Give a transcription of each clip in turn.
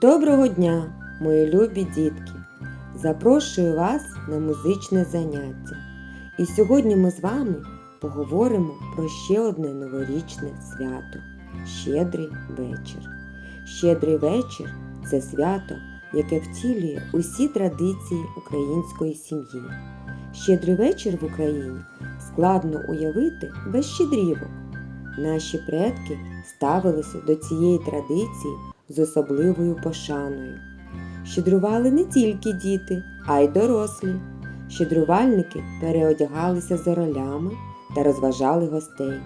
Доброго дня, мої любі дітки! Запрошую вас на музичне заняття. І сьогодні ми з вами поговоримо про ще одне новорічне свято Щедрий вечір. Щедрий вечір це свято, яке втілює усі традиції української сім'ї. Щедрий вечір в Україні складно уявити без щедрівок. Наші предки ставилися до цієї традиції з особливою пошаною. Щедрували не тільки діти, а й дорослі. Щедрувальники переодягалися за ролями та розважали гостей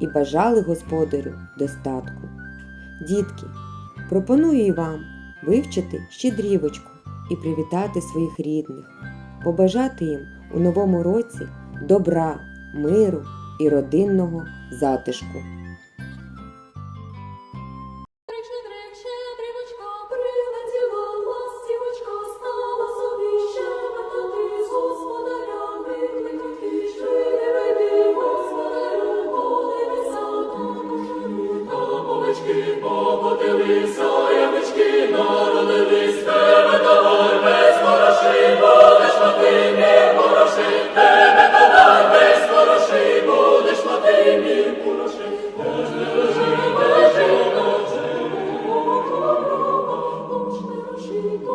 і бажали господарю достатку. Дітки, пропоную і вам вивчити щедрівочку і привітати своїх рідних, побажати їм у новому році добра, миру і родинного затишку. Покотилися, ямички народились, тебе давай без мороши, будеш мати не мороши, тебе давай без хороший, будеш мати мір мороши. Щедрик,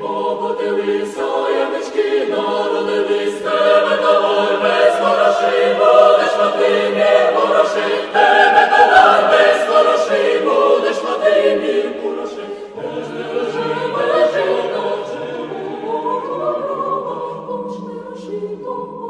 Погодилися, ямички, народились, тебе давай, без хороший, будеш мати, не хороший, тебе давай, без хороший, будеш мати, не хороший, не лежи, бережи, наче, помочь не рожи,